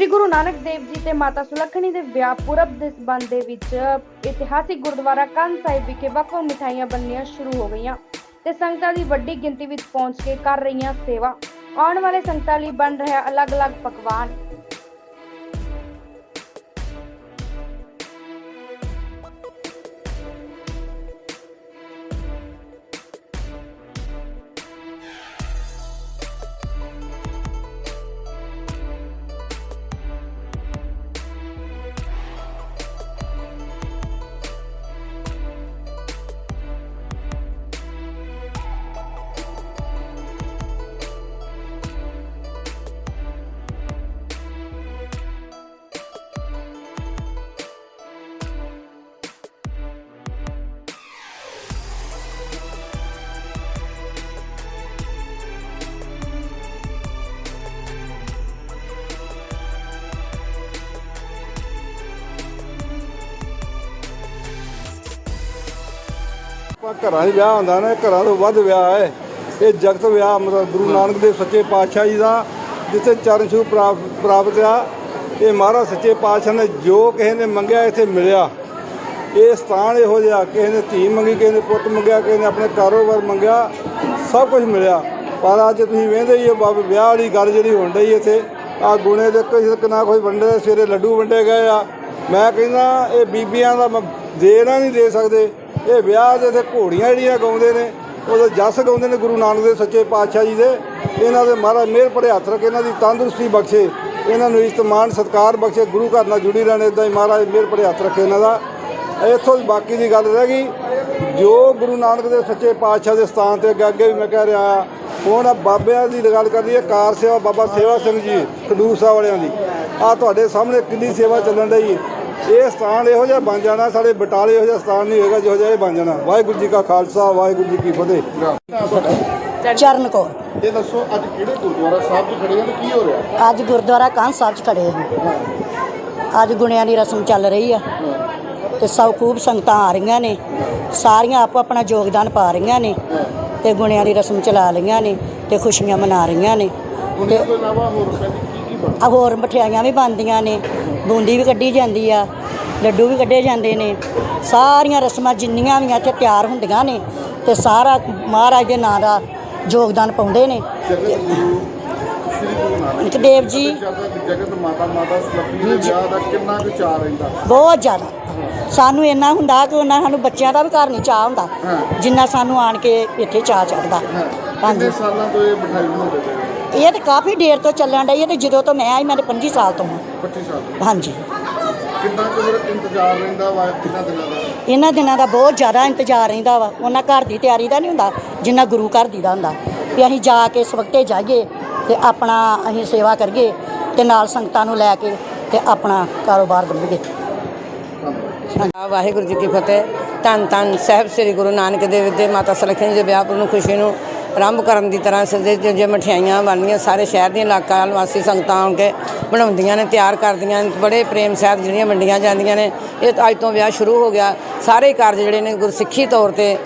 ਸ੍ਰੀ ਗੁਰੂ ਨਾਨਕ ਦੇਵ ਜੀ ਤੇ ਮਾਤਾ ਸੁਲੱਖਣੀ ਦੇ ਵਿਆਹ ਪੁਰਬ ਦੇ ਸਬੰਧ ਦੇ ਵਿੱਚ ਇਤਿਹਾਸਿਕ ਗੁਰਦੁਆਰਾ ਕੰਨ ਸਾਹਿਬ ਵਿਖੇ ਵੱਖ ਮਿਠਾਈਆਂ ਬਣਨੀਆਂ ਸ਼ੁਰੂ ਹੋ ਗਈਆਂ ਤੇ ਸੰਗਤਾਂ ਦੀ ਵੱਡੀ ਗਿਣਤੀ ਵਿੱਚ ਪਹੁੰਚ ਕੇ ਕਰ ਰਹੀਆਂ ਸੇਵਾ। ਆਉਣ ਵਾਲੇ ਸੰਗਤਾਂ ਲਈ ਬਣ ਰਿਹਾ ਅਲੱਗ-ਅਲੱਗ ਪਕਵਾਨ। ਆਪਾਂ ਘਰਾਂ 'ਚ ਵਿਆਹ ਹੁੰਦਾ ਨਾ ਘਰਾਂ ਤੋਂ ਵੱਧ ਵਿਆਹ ਹੈ। ਇਹ ਜਗਤ ਵਿਆਹ ਮਤਲਬ ਗੁਰੂ ਨਾਨਕ ਦੇਵ ਸੱਚੇ ਪਾਤਸ਼ਾਹ ਜੀ ਦਾ ਜਿੱਥੇ ਚਰਨ ਪ੍ਰਾਪ- ਪ੍ਰਾਪਤ ਆ। ਇਹ ਮਹਾਰਾਜ ਸੱਚੇ ਪਾਤਸ਼ਾਹ ਨੇ ਜੋ ਕਿਸੇ ਨੇ ਮੰਗਿਆ ਇੱਥੇ ਮਿਲਿਆ। ਇਹ ਸਥਾਨ ਇਹੋ ਜਿਹਾ ਕਿਸੇ ਨੇ ਧੀ ਮੰਗੀ ਕਿਸੇ ਨੇ ਪੁੱਤ ਮੰਗਿਆ ਕਿਸੇ ਨੇ ਆਪਣੇ ਕਾਰੋਬਾਰ ਮੰਗਿਆ ਸਭ ਕੁਝ ਮਿਲਿਆ। ਪਰ ਅੱਜ ਤੁਸੀਂ ਵੇਖਦੇ ਹੀ ਹੋ ਬਾਬਾ ਵਿਆਹ ਵਾਲੀ ਗੱਲ ਜਿਹੜੀ ਹੋਣ ਡਈ ਇੱਥੇ। ਆ ਗੁਣੇ ਦੇ ਕੋਈ ਨਾ ਕੋਈ ਵੰਡੇ ਸਵੇਰੇ ਲੱਡੂ ਵੰਡੇ ਗਏ ਆ। ਮੈਂ ਕਹਿੰਦਾ ਇਹ ਬੀਬੀਆਂ ਦਾ ਦੇਣਾ ਨਹੀਂ ਦੇ ਸਕਦੇ। ਇਹ ਵਿਆਹ ਦੇ ਤੇ ਘੋੜੀਆਂ ਜਿਹੜੀਆਂ ਗਾਉਂਦੇ ਨੇ ਉਹਦੇ ਜਸ ਗਾਉਂਦੇ ਨੇ ਗੁਰੂ ਨਾਨਕ ਦੇਵ ਸੱਚੇ ਪਾਤਸ਼ਾਹ ਜੀ ਦੇ। ਇਹਨਾਂ ਦੇ ਮਹਾਰਾਜ ਮਿਹਰ ਭਰੇ ਹੱਥ ਰੱਖੇ, ਇਹਨਾਂ ਦੀ ਤੰਦਰੁਸਤੀ ਬਖਸ਼ੇ, ਇਹਨਾਂ ਨੂੰ ਇਸਤਮਾਨ ਸਤਕਾਰ ਬਖਸ਼ੇ, ਗੁਰੂ ਘਰ ਨਾਲ ਜੁੜੀ ਰਹਿਣ ਇਦਾਂ ਹੀ ਮਹਾਰਾਜ ਮਿਹਰ ਭਰੇ ਹੱਥ ਰੱਖੇ ਇਹਨਾਂ ਦਾ। ਇੱਥੋਂ ਦੀ ਬਾਕੀ ਦੀ ਗੱਲ ਰਹਿ ਗਈ। ਜੋ ਗੁਰੂ ਨਾਨਕ ਦੇ ਸੱਚੇ ਪਾਤਸ਼ਾਹ ਦੇ ਸਥਾਨ ਤੇ ਅੱਗੇ ਅੱਗੇ ਵੀ ਮੈਂ ਕਹਿ ਰਿਹਾ ਹਾਂ ਹੁਣ ਆਹ ਬਾਬਿਆਂ ਦੀ ਗੱਲ ਕਰਦੀ ਹੈ ਕਾਰ ਸੇਵਾ ਬਾਬਾ ਸੇਵਾ ਸਿੰਘ ਜੀ, ਖਡੂਰ ਸਾਹਿਬ ਵਾਲਿਆਂ ਦੀ। ਆ ਤੁਹਾਡੇ ਸਾਹਮਣੇ ਕਿੰਨੀ ਸੇਵਾ ਚੱਲਣ ਰਹੀ ਹੈ ਇਹ ਸਥਾਨ ਇਹੋ ਜਿਹਾ ਬਣ ਜਾਣਾ ਸਾਡੇ ਬਟਾਲੇ ਇਹੋ ਜਿਹਾ ਸਥਾਨ ਨਹੀਂ ਹੋਏਗਾ ਜਿਹੋ ਜਿਹਾ ਇਹ ਬਣ ਜਾਣਾ। ਵਾਹਿਗੁਰੂ ਜੀ ਕਾ ਖਾਲਸਾ ਵਾਹਿਗੁਰੂ ਜੀ ਕੀ ਫਤਿਹ। ਚਰਨ ਕੌਰ। ਇਹ ਦੱਸੋ ਅੱਜ ਕਿਹੜੇ ਗੁਰਦੁਆਰਾ ਸਾਹਿਬ 'ਚ ਖੜੇ ਹੋ ਤੇ ਕੀ ਹੋ ਰਿਹਾ? ਅੱਜ ਗੁਰਦੁਆਰਾ ਕਾਂਹ ਸਾਹਿਬ 'ਚ ਖੜੇ ਹਾਂ ਅੱਜ ਗੁਣਿਆਂ ਦੀ ਰਸਮ ਚੱਲ ਰਹੀ ਆ ਤੇ ਸਭ ਖੂਬ ਸੰਗਤਾਂ ਆ ਰਹੀਆਂ ਨੇ। ਸਾਰੀਆਂ ਆਪੋ ਆਪਣਾ ਯੋਗਦਾਨ ਪਾ ਰਹੀਆਂ ਨੇ ਤੇ ਗੁਣਿਆਂ ਦੀ ਰਸਮ ਚਲਾ ਰਹੀਆਂ ਨੇ ਤੇ ਖੁਸ਼ੀਆਂ ਮਨਾ ਰਹੀਆਂ ਨੇ। ਤੋਂ ਇਲਾਵਾ ਹੋਰ ਆ ਹੋਰ ਮਠਿਆਈਆਂ ਵੀ ਬਣਦੀਆਂ ਨੇ ਬੂੰਦੀ ਵੀ ਕੱਢੀ ਜਾਂਦੀ ਆ ਲੱਡੂ ਵੀ ਕੱਢੇ ਜਾਂਦੇ ਨੇ ਸਾਰੀਆਂ ਰਸਮਾਂ ਜਿੰਨੀਆਂ ਵੀ ਆ ਇੱਥੇ ਤਿਆਰ ਹੁੰਦੀਆਂ ਨੇ ਤੇ ਸਾਰਾ ਮਹਾਰਾਜ ਦੇ ਨਾਂ ਦਾ ਯੋਗਦਾਨ ਪਾਉਂਦੇ ਨੇ। ਦੇਵ ਜੀ ਜਗਤ ਮਾਤਾ ਮਾਤਾ ਸਲੱਪੀ ਦੇ ਵਿਆਹ ਦਾ ਕਿੰਨਾ ਕੁ ਚਾਅ ਰਹਿੰਦਾ? ਬਹੁਤ ਜ਼ਿਆਦਾ। ਸਾਨੂੰ ਇੰਨਾ ਹੁੰਦਾ ਕਿ ਉਹਨਾਂ ਸਾਨੂੰ ਬੱਚਿਆਂ ਦਾ ਵੀ ਘਰ ਨਹੀਂ ਚਾਹ ਹੁੰਦਾ। ਜਿੰਨਾ ਸਾਨੂੰ ਆਣ ਕੇ ਇੱਥੇ ਚਾਹ ਚੜਦਾ ਹਾਂਜੀ। ਸਾਲਾਂ ਤੋਂ ਇਹ ਬਣਾਉਂਦੇ ਪਏ ਇਹ ਤਾਂ ਕਾਫੀ ਦੇਰ ਤੋਂ ਚੱਲਣ ਡਈ ਹੈ ਤੇ ਜਦੋਂ ਤੋਂ ਮੈਂ ਆਈ ਮੈਂ ਤਾਂ 25 ਸਾਲ ਤੋਂ ਹਾਂ। 25 ਸਾਲ ਤੋਂ। ਹਾਂਜੀ। ਕਿੰਨਾ ਕੁ ਫਿਰ ਇੰਤਜ਼ਾਰ ਰਹਿੰਦਾ ਵਾ? ਕਿੰਨਾ ਦਿਨਾਂ ਦਾ? ਇਹਨਾਂ ਦਿਨਾਂ ਦਾ ਬਹੁਤ ਜ਼ਿਆਦਾ ਇੰਤਜ਼ਾਰ ਰਹਿੰਦਾ ਵਾ। ਉਹਨਾਂ ਘਰ ਦੀ ਤਿਆਰੀ ਦਾ ਨਹੀਂ ਹੁੰਦਾ ਜਿੰਨਾ ਗੁਰੂ ਘਰ ਦੀ ਦਾ ਹੁੰਦਾ। ਵੀ ਅਸੀਂ ਜਾ ਕੇ ਸਵਖਤੇ ਜਾਈਏ ਤੇ ਆਪਣਾ ਅਸੀਂ ਸੇਵਾ ਕਰੀਏ ਤੇ ਨਾਲ ਸੰਗਤਾਂ ਨੂੰ ਲੈ ਕੇ ਤੇ ਆਪਣਾ ਕਾਰੋਬਾਰ ਵਧਾਈਏ ਵਾਹਿਗੁਰੂ ਜੀ ਕੀ ਫਤਿਹ। ਧੰਨ ਧੰਨ ਸਾਹਿਬ ਸ੍ਰੀ ਗੁਰੂ ਨਾਨਕ ਦੇਵ ਦੇ ਮਾਤਾ ਸੁਲੱਖਣੀ ਦੇ ਵਿਆਹ ਨੂੰ ਖੁਸ਼ੀ ਨੂੰ ਆਰੰਭ ਕਰਨ ਦੀ ਤਰ੍ਹਾਂ ਸਜੇ ਜੋ ਮਠਿਆਈਆਂ ਬਣਦੀਆਂ ਸਾਰੇ ਸ਼ਹਿਰ ਦੀਆਂ ਇਲਾਕਾ ਨਿਵਾਸੀ ਸੰਗਤਾਂ ਆਉਣ ਕੇ ਬਣਾਉਂਦੀਆਂ ਨੇ ਤਿਆਰ ਕਰਦੀਆਂ ਨੇ ਬੜੇ ਪ੍ਰੇਮ ਸਹਿਤ ਜਿਹੜੀਆਂ ਵੰਡੀਆਂ ਜਾਂਦੀਆਂ ਨੇ। ਇਹ ਅੱਜ ਤੋਂ ਵਿਆਹ ਸ਼ੁਰੂ ਹੋ ਗਿਆ। ਸਾਰੇ ਕਾਰਜ ਜਿਹੜੇ ਨੇ ਗੁਰਸਿੱਖੀ ਤੌਰ ਤੇ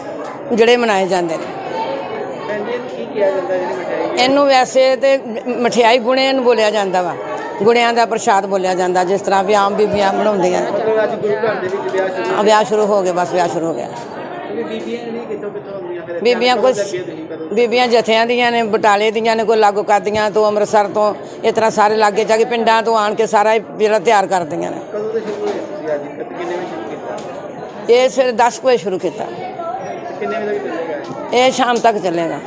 ਜਿਹੜੇ ਮਨਾਏ ਜਾਂਦੇ ਨੇ। ਇਹਨੂੰ ਵੈਸੇ ਤੇ ਮਠਿਆਈ ਗੁਣੇ ਨੂੰ ਬੋਲਿਆ ਜਾਂਦਾ ਵਾ। ਗੁਣਿਆਂ ਦਾ ਪ੍ਰਸ਼ਾਦ ਬੋਲਿਆ ਜਾਂਦਾ ਜਿਸ ਤਰ੍ਹਾਂ ਵੀ ਆਮ ਬੀਬੀਆਂ ਬਣਾਉਂਦੀਆਂ ਨੇ। ਵਿਆਹ ਸ਼ੁਰੂ ਵਿਆਹ ਹੋ ਗਿਆ ਬਸ ਵਿਆਹ ਸ਼ੁਰੂ ਹੋ ਗਿਆ। ਬੀਬੀਆਂ ਨਹੀਂ ਆਉਂਦੀਆਂ ਫਿਰ ਬੀਬੀਆਂ ਕੁਝ ਬੀਬੀਆਂ ਜਥਿਆਂ ਦੀਆਂ ਨੇ ਬਟਾਲੇ ਦੀਆਂ ਨੇ ਕੋਈ ਲਾਗੂ ਕਰਦੀਆਂ ਤੋਂ ਅੰਮ੍ਰਿਤਸਰ ਤੋਂ ਇਸ ਤਰ੍ਹਾਂ ਸਾਰੇ ਲਾਗੇ ਜਾ ਕੇ ਪਿੰਡਾਂ ਤੋਂ ਆਣ ਕੇ ਸਾਰਾ ਜਿਹੜਾ ਤਿਆਰ ਕਰਦੀਆਂ ਨੇ। ਕਦੋਂ ਤੋਂ ਸ਼ੁਰੂ ਹੋਇਆ ਤੁਸੀਂ ਅੱਜ? ਕਿੰਨੇ ਵਜੇ ਸ਼ੁਰੂ ਕੀਤਾ? ਇਹ ਸਵੇਰੇ 10 ਕੁ ਵਜੇ ਸ਼ੁਰੂ ਕੀਤਾ। ਤੇ ਕਿੰਨੇ ਵਜੇ ਤੱਕ ਚੱਲੇਗਾ? ਇਹ ਸ਼ਾਮ ਤੱਕ ਚੱਲੇਗਾ।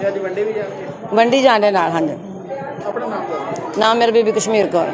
ਤੇ ਅੱਜ ਵੰਡੇ ਵੀ ਜਾਣਗੇ ਵੰਡੀ ਜਾਂਦੇ ਨਾਲ ਹਾਂਜੀ। ਆਪਣਾ ਨਾਮ ਨਾਮ ਮੇਰੇ ਬੀਬੀ ਕਸ਼ਮੀਰ ਕੌਰ।